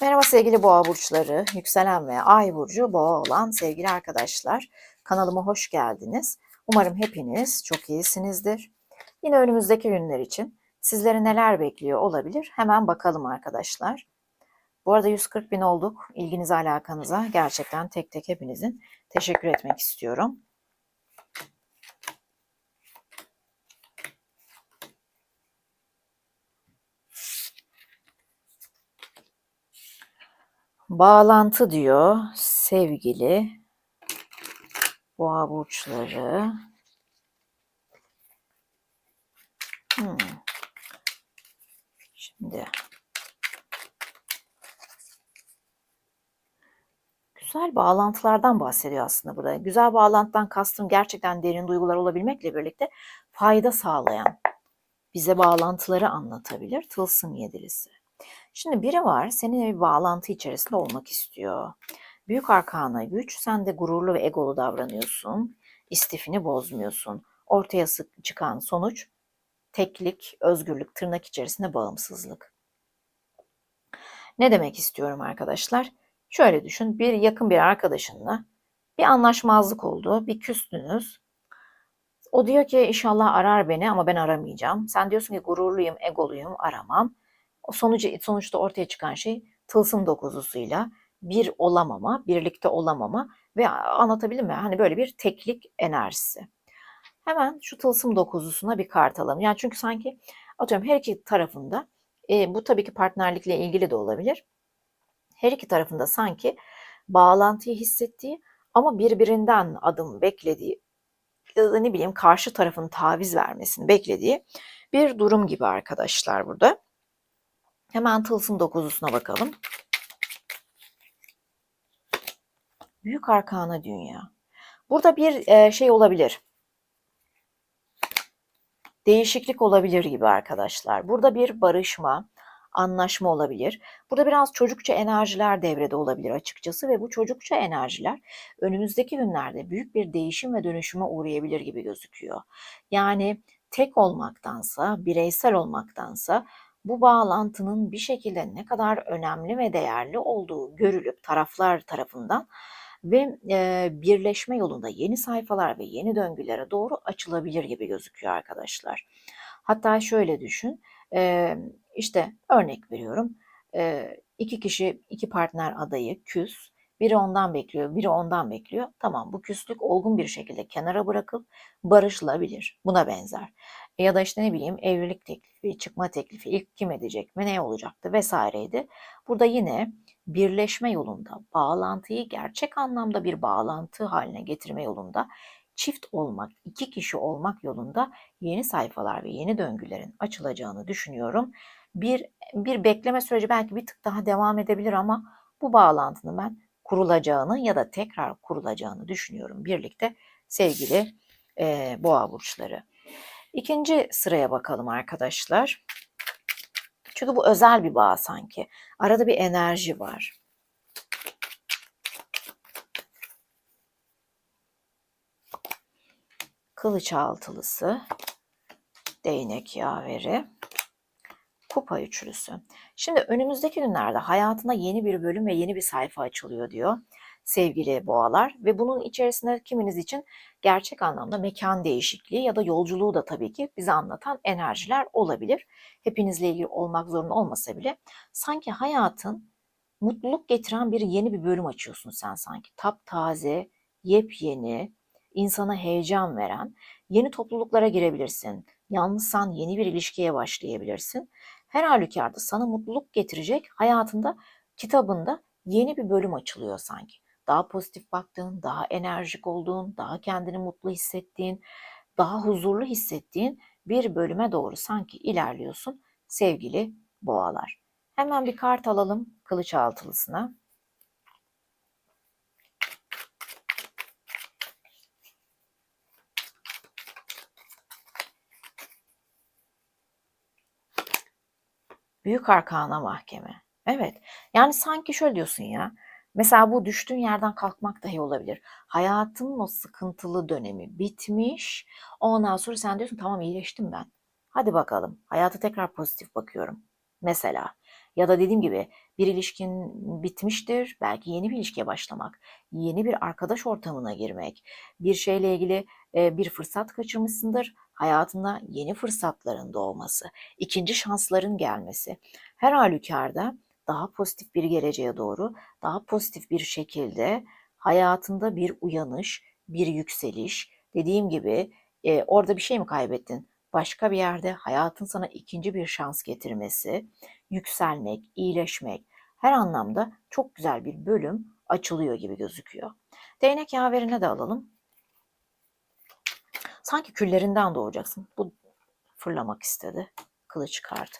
Merhaba sevgili boğa burçları, yükselen ve ay burcu boğa olan sevgili arkadaşlar. Kanalıma hoş geldiniz. Umarım hepiniz çok iyisinizdir. Yine önümüzdeki günler için sizleri neler bekliyor olabilir hemen bakalım arkadaşlar. Bu arada 140 bin olduk. İlginize alakanıza gerçekten tek tek hepinizin teşekkür etmek istiyorum. Bağlantı diyor sevgili boğa burçları. Hmm. Şimdi güzel bağlantılardan bahsediyor aslında burada. Güzel bağlantıdan kastım gerçekten derin duygular olabilmekle birlikte fayda sağlayan bize bağlantıları anlatabilir. Tılsım yedilisi. Şimdi biri var seninle bir bağlantı içerisinde olmak istiyor. Büyük arkana güç, sen de gururlu ve egolu davranıyorsun. İstifini bozmuyorsun. Ortaya çıkan sonuç teklik, özgürlük, tırnak içerisinde bağımsızlık. Ne demek istiyorum arkadaşlar? Şöyle düşün, bir yakın bir arkadaşınla bir anlaşmazlık oldu, bir küstünüz. O diyor ki inşallah arar beni ama ben aramayacağım. Sen diyorsun ki gururluyum, egoluyum, aramam. O sonucu, sonuçta ortaya çıkan şey tılsım dokuzusuyla bir olamama, birlikte olamama ve anlatabildim mi? Hani böyle bir teklik enerjisi. Hemen şu tılsım dokuzusuna bir kart alalım. Yani çünkü sanki atıyorum her iki tarafında e, bu tabii ki partnerlikle ilgili de olabilir. Her iki tarafında sanki bağlantıyı hissettiği ama birbirinden adım beklediği ya da ne bileyim karşı tarafın taviz vermesini beklediği bir durum gibi arkadaşlar burada. Hemen tılsım dokuzusuna bakalım. Büyük arkana dünya. Burada bir e, şey olabilir. Değişiklik olabilir gibi arkadaşlar. Burada bir barışma, anlaşma olabilir. Burada biraz çocukça enerjiler devrede olabilir açıkçası ve bu çocukça enerjiler önümüzdeki günlerde büyük bir değişim ve dönüşüme uğrayabilir gibi gözüküyor. Yani tek olmaktansa, bireysel olmaktansa bu bağlantının bir şekilde ne kadar önemli ve değerli olduğu görülüp taraflar tarafından ve e, birleşme yolunda yeni sayfalar ve yeni döngülere doğru açılabilir gibi gözüküyor arkadaşlar. Hatta şöyle düşün, e, işte örnek veriyorum, e, iki kişi, iki partner adayı küs, biri ondan bekliyor, biri ondan bekliyor. Tamam bu küslük olgun bir şekilde kenara bırakıp barışılabilir. Buna benzer. Ya da işte ne bileyim evlilik teklifi, çıkma teklifi ilk kim edecek mi, ne olacaktı vesaireydi. Burada yine birleşme yolunda, bağlantıyı gerçek anlamda bir bağlantı haline getirme yolunda çift olmak, iki kişi olmak yolunda yeni sayfalar ve yeni döngülerin açılacağını düşünüyorum. Bir, bir bekleme süreci belki bir tık daha devam edebilir ama bu bağlantının ben kurulacağını ya da tekrar kurulacağını düşünüyorum birlikte sevgili e, boğa burçları. İkinci sıraya bakalım arkadaşlar. Çünkü bu özel bir bağ sanki. Arada bir enerji var. Kılıç altılısı, değnek yaveri, kupa üçlüsü. Şimdi önümüzdeki günlerde hayatına yeni bir bölüm ve yeni bir sayfa açılıyor diyor sevgili boğalar ve bunun içerisinde kiminiz için gerçek anlamda mekan değişikliği ya da yolculuğu da tabii ki bize anlatan enerjiler olabilir. Hepinizle ilgili olmak zorunda olmasa bile sanki hayatın mutluluk getiren bir yeni bir bölüm açıyorsun sen sanki. Taptaze, yepyeni, insana heyecan veren yeni topluluklara girebilirsin. Yalnızsan yeni bir ilişkiye başlayabilirsin. Her halükarda sana mutluluk getirecek hayatında kitabında yeni bir bölüm açılıyor sanki daha pozitif baktığın, daha enerjik olduğun, daha kendini mutlu hissettiğin, daha huzurlu hissettiğin bir bölüme doğru sanki ilerliyorsun sevgili boğalar. Hemen bir kart alalım kılıç altılısına. Büyük Arkana Mahkeme. Evet. Yani sanki şöyle diyorsun ya. Mesela bu düştüğün yerden kalkmak dahi olabilir. Hayatın o sıkıntılı dönemi bitmiş. Ondan sonra sen diyorsun tamam iyileştim ben. Hadi bakalım. Hayata tekrar pozitif bakıyorum. Mesela. Ya da dediğim gibi bir ilişkin bitmiştir. Belki yeni bir ilişkiye başlamak, yeni bir arkadaş ortamına girmek, bir şeyle ilgili e, bir fırsat kaçırmışsındır. Hayatında yeni fırsatların doğması, ikinci şansların gelmesi. Her halükarda daha pozitif bir geleceğe doğru, daha pozitif bir şekilde hayatında bir uyanış, bir yükseliş. Dediğim gibi e, orada bir şey mi kaybettin? Başka bir yerde hayatın sana ikinci bir şans getirmesi, yükselmek, iyileşmek her anlamda çok güzel bir bölüm açılıyor gibi gözüküyor. Değnek yaverine de alalım. Sanki küllerinden doğacaksın. Bu fırlamak istedi. Kılıç kart.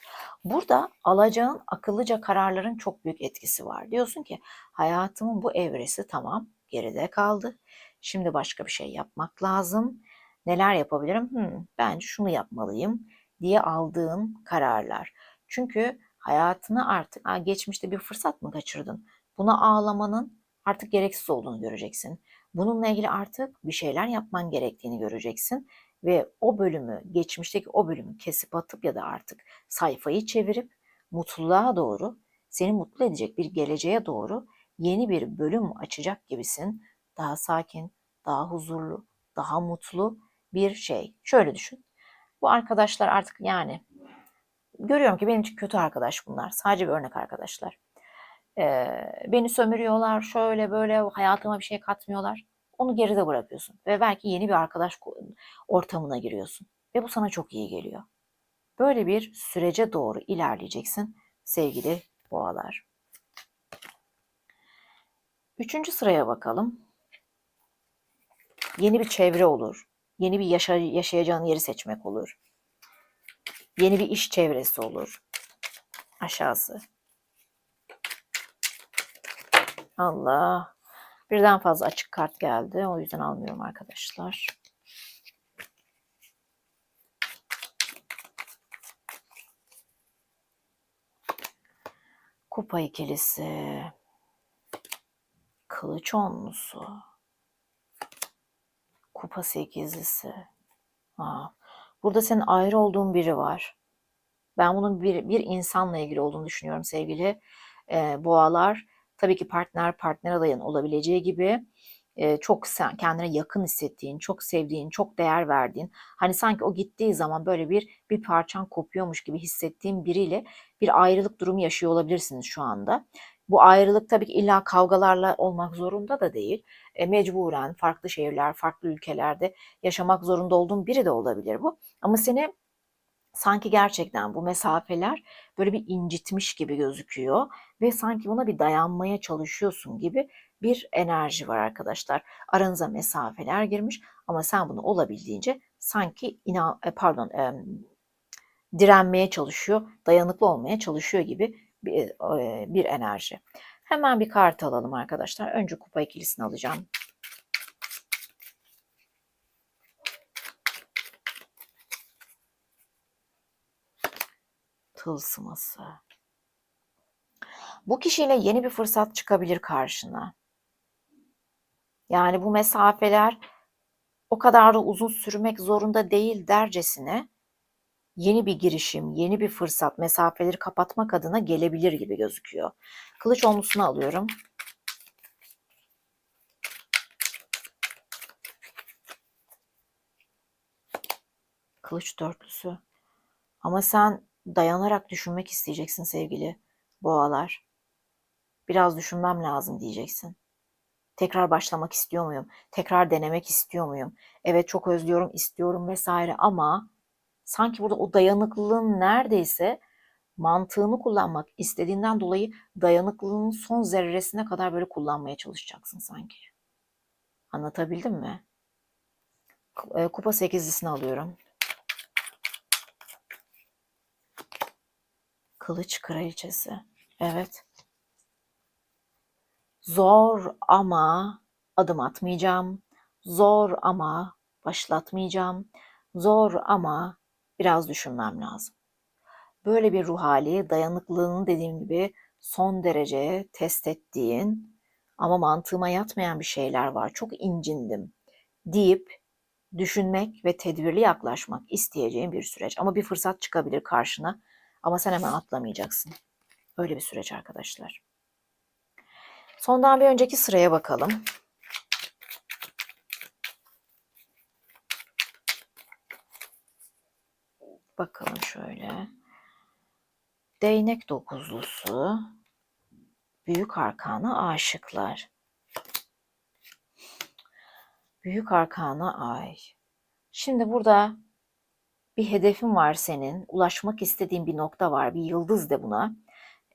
Burada alacağın akıllıca kararların çok büyük etkisi var. Diyorsun ki hayatımın bu evresi tamam geride kaldı. Şimdi başka bir şey yapmak lazım. Neler yapabilirim? Hmm, bence şunu yapmalıyım diye aldığın kararlar. Çünkü hayatını artık ha, geçmişte bir fırsat mı kaçırdın? Buna ağlamanın artık gereksiz olduğunu göreceksin. Bununla ilgili artık bir şeyler yapman gerektiğini göreceksin ve o bölümü, geçmişteki o bölümü kesip atıp ya da artık sayfayı çevirip mutluluğa doğru, seni mutlu edecek bir geleceğe doğru yeni bir bölüm açacak gibisin. Daha sakin, daha huzurlu, daha mutlu bir şey. Şöyle düşün. Bu arkadaşlar artık yani görüyorum ki benim için kötü arkadaş bunlar. Sadece bir örnek arkadaşlar. Ee, beni sömürüyorlar, şöyle böyle hayatıma bir şey katmıyorlar. Onu geride bırakıyorsun ve belki yeni bir arkadaş ortamına giriyorsun ve bu sana çok iyi geliyor. Böyle bir sürece doğru ilerleyeceksin sevgili boğalar. Üçüncü sıraya bakalım. Yeni bir çevre olur. Yeni bir yaşa yaşayacağın yeri seçmek olur. Yeni bir iş çevresi olur. Aşağısı. Allah. Birden fazla açık kart geldi. O yüzden almıyorum arkadaşlar. Kupa ikilisi. Kılıç onlusu. Kupa sekizlisi. Aa, burada senin ayrı olduğun biri var. Ben bunun bir, bir insanla ilgili olduğunu düşünüyorum sevgili e, boğalar. Tabii ki partner partner adayın olabileceği gibi e, çok sen kendine yakın hissettiğin, çok sevdiğin, çok değer verdiğin, hani sanki o gittiği zaman böyle bir bir parçan kopuyormuş gibi hissettiğin biriyle bir ayrılık durumu yaşıyor olabilirsiniz şu anda. Bu ayrılık tabii ki illa kavgalarla olmak zorunda da değil. E, mecburen farklı şehirler, farklı ülkelerde yaşamak zorunda olduğun biri de olabilir bu. Ama seni sanki gerçekten bu mesafeler böyle bir incitmiş gibi gözüküyor ve sanki buna bir dayanmaya çalışıyorsun gibi bir enerji var arkadaşlar. Aranıza mesafeler girmiş ama sen bunu olabildiğince sanki ina e, pardon e, direnmeye çalışıyor, dayanıklı olmaya çalışıyor gibi bir, e, bir enerji. Hemen bir kart alalım arkadaşlar. Önce kupa ikilisini alacağım. Tılsıması. Bu kişiyle yeni bir fırsat çıkabilir karşına. Yani bu mesafeler o kadar da uzun sürmek zorunda değil dercesine yeni bir girişim, yeni bir fırsat, mesafeleri kapatmak adına gelebilir gibi gözüküyor. Kılıç omlusunu alıyorum. Kılıç dörtlüsü. Ama sen dayanarak düşünmek isteyeceksin sevgili boğalar. Biraz düşünmem lazım diyeceksin. Tekrar başlamak istiyor muyum? Tekrar denemek istiyor muyum? Evet çok özlüyorum, istiyorum vesaire ama sanki burada o dayanıklılığın neredeyse mantığını kullanmak istediğinden dolayı dayanıklılığın son zerresine kadar böyle kullanmaya çalışacaksın sanki. Anlatabildim mi? E, kupa sekizlisini alıyorum. Kılıç kraliçesi. Evet. Zor ama adım atmayacağım. Zor ama başlatmayacağım. Zor ama biraz düşünmem lazım. Böyle bir ruh hali dayanıklılığını dediğim gibi son derece test ettiğin ama mantığıma yatmayan bir şeyler var. Çok incindim deyip düşünmek ve tedbirli yaklaşmak isteyeceğin bir süreç. Ama bir fırsat çıkabilir karşına ama sen hemen atlamayacaksın. Öyle bir süreç arkadaşlar. Sondan bir önceki sıraya bakalım. Bakalım şöyle. Değnek dokuzlusu. Büyük arkana aşıklar. Büyük arkana ay. Şimdi burada bir hedefin var senin. Ulaşmak istediğin bir nokta var. Bir yıldız de buna.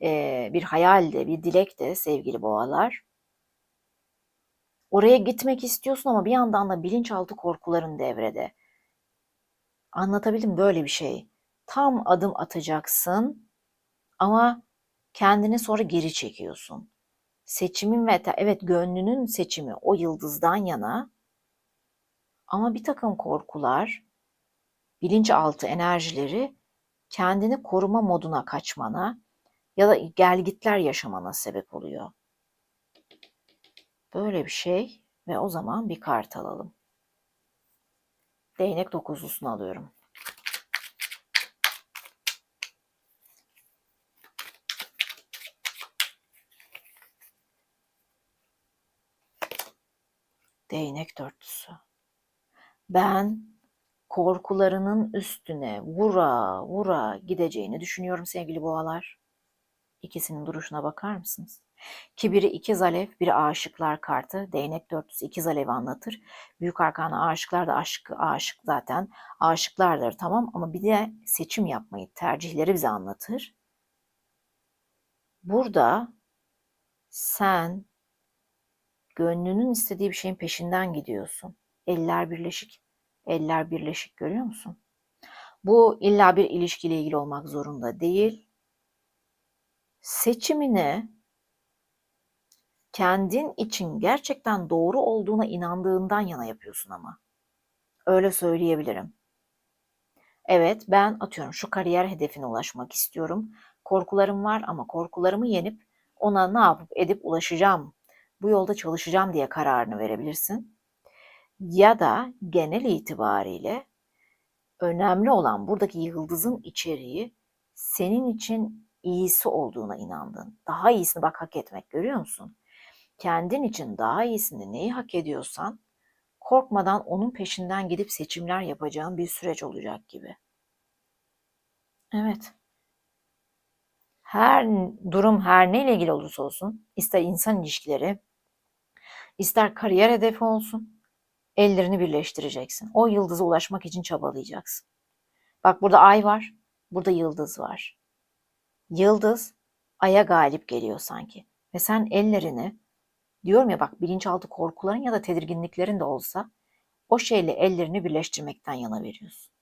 Ee, bir hayal de, bir dilek de sevgili boğalar. Oraya gitmek istiyorsun ama bir yandan da bilinçaltı korkuların devrede. Anlatabildim böyle bir şey. Tam adım atacaksın ama kendini sonra geri çekiyorsun. Seçimin ve evet gönlünün seçimi o yıldızdan yana ama bir takım korkular, bilinçaltı enerjileri kendini koruma moduna kaçmana ya da gelgitler yaşamana sebep oluyor. Böyle bir şey ve o zaman bir kart alalım. Değnek dokuzlusunu alıyorum. Değnek dörtlüsü. Ben korkularının üstüne vura vura gideceğini düşünüyorum sevgili boğalar. İkisinin duruşuna bakar mısınız? Ki biri ikiz alev, biri aşıklar kartı. Değnek dörtlüsü ikiz alev anlatır. Büyük arkana aşıklar da aşık, aşık zaten. Aşıklardır tamam ama bir de seçim yapmayı, tercihleri bize anlatır. Burada sen gönlünün istediği bir şeyin peşinden gidiyorsun. Eller birleşik. Eller birleşik görüyor musun? Bu illa bir ilişkiyle ilgili olmak zorunda değil. Seçimini kendin için gerçekten doğru olduğuna inandığından yana yapıyorsun ama. Öyle söyleyebilirim. Evet ben atıyorum şu kariyer hedefine ulaşmak istiyorum. Korkularım var ama korkularımı yenip ona ne yapıp edip ulaşacağım. Bu yolda çalışacağım diye kararını verebilirsin. Ya da genel itibariyle önemli olan buradaki yıldızın içeriği senin için iyisi olduğuna inandın. Daha iyisini bak hak etmek görüyor musun? kendin için daha iyisini neyi hak ediyorsan korkmadan onun peşinden gidip seçimler yapacağın bir süreç olacak gibi. Evet. Her durum her neyle ilgili olursa olsun, ister insan ilişkileri, ister kariyer hedefi olsun, ellerini birleştireceksin. O yıldıza ulaşmak için çabalayacaksın. Bak burada ay var, burada yıldız var. Yıldız aya galip geliyor sanki. Ve sen ellerini Diyorum ya bak bilinçaltı korkuların ya da tedirginliklerin de olsa o şeyle ellerini birleştirmekten yana veriyorsun.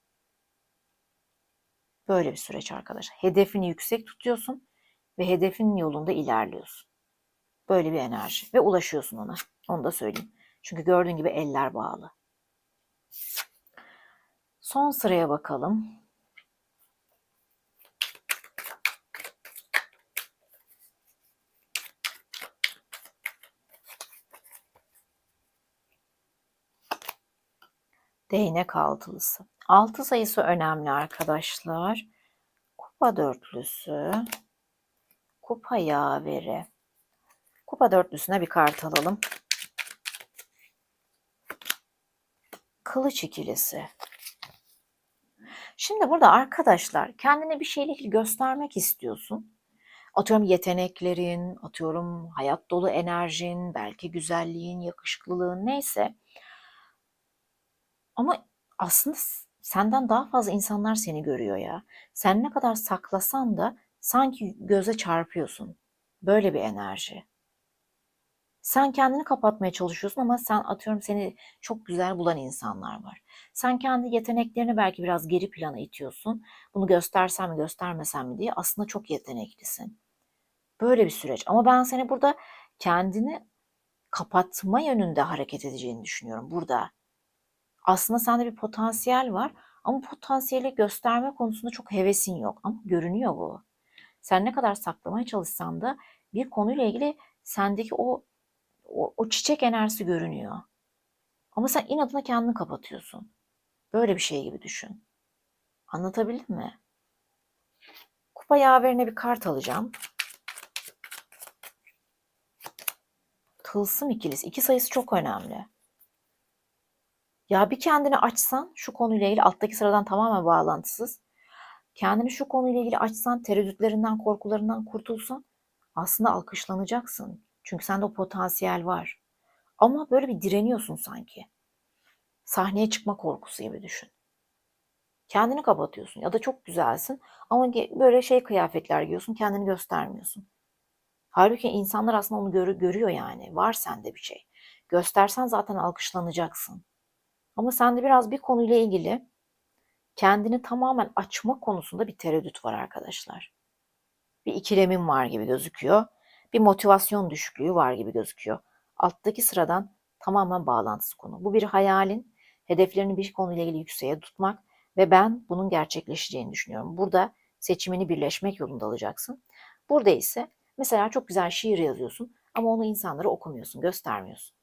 Böyle bir süreç arkadaşlar. Hedefini yüksek tutuyorsun ve hedefin yolunda ilerliyorsun. Böyle bir enerji ve ulaşıyorsun ona. Onu da söyleyeyim. Çünkü gördüğün gibi eller bağlı. Son sıraya bakalım. Değnek altılısı. Altı sayısı önemli arkadaşlar. Kupa dörtlüsü. Kupa yaveri. Kupa dörtlüsüne bir kart alalım. Kılıç ikilisi. Şimdi burada arkadaşlar kendine bir ilgili göstermek istiyorsun. Atıyorum yeteneklerin, atıyorum hayat dolu enerjin, belki güzelliğin, yakışıklılığın neyse. Ama aslında senden daha fazla insanlar seni görüyor ya. Sen ne kadar saklasan da sanki göze çarpıyorsun. Böyle bir enerji. Sen kendini kapatmaya çalışıyorsun ama sen atıyorum seni çok güzel bulan insanlar var. Sen kendi yeteneklerini belki biraz geri plana itiyorsun. Bunu göstersem mi göstermesem mi diye aslında çok yeteneklisin. Böyle bir süreç. Ama ben seni burada kendini kapatma yönünde hareket edeceğini düşünüyorum. Burada aslında sende bir potansiyel var ama potansiyeli gösterme konusunda çok hevesin yok ama görünüyor bu. Sen ne kadar saklamaya çalışsan da bir konuyla ilgili sendeki o, o, o çiçek enerjisi görünüyor. Ama sen inatına kendini kapatıyorsun. Böyle bir şey gibi düşün. Anlatabildim mi? Kupa yaverine bir kart alacağım. Tılsım ikilisi. İki sayısı çok önemli. Ya bir kendini açsan şu konuyla ilgili alttaki sıradan tamamen bağlantısız. Kendini şu konuyla ilgili açsan, tereddütlerinden, korkularından kurtulsan aslında alkışlanacaksın. Çünkü sende o potansiyel var. Ama böyle bir direniyorsun sanki. Sahneye çıkma korkusu gibi düşün. Kendini kapatıyorsun ya da çok güzelsin ama böyle şey kıyafetler giyiyorsun, kendini göstermiyorsun. Halbuki insanlar aslında onu görü- görüyor yani. Var sende bir şey. Göstersen zaten alkışlanacaksın. Ama sende biraz bir konuyla ilgili kendini tamamen açma konusunda bir tereddüt var arkadaşlar. Bir ikilemin var gibi gözüküyor. Bir motivasyon düşüklüğü var gibi gözüküyor. Alttaki sıradan tamamen bağlantısı konu. Bu bir hayalin, hedeflerini bir konuyla ilgili yükseğe tutmak ve ben bunun gerçekleşeceğini düşünüyorum. Burada seçimini birleşmek yolunda alacaksın. Burada ise mesela çok güzel şiir yazıyorsun ama onu insanlara okumuyorsun, göstermiyorsun.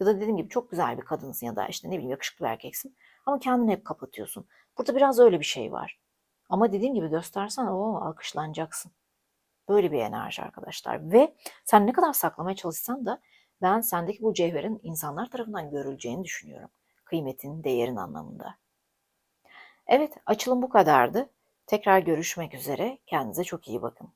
Ya da dediğim gibi çok güzel bir kadınsın ya da işte ne bileyim yakışıklı bir erkeksin ama kendini hep kapatıyorsun. Burada biraz öyle bir şey var. Ama dediğim gibi göstersen o alkışlanacaksın. Böyle bir enerji arkadaşlar. Ve sen ne kadar saklamaya çalışsan da ben sendeki bu cevherin insanlar tarafından görüleceğini düşünüyorum. Kıymetin, değerin anlamında. Evet, açılım bu kadardı. Tekrar görüşmek üzere. Kendinize çok iyi bakın.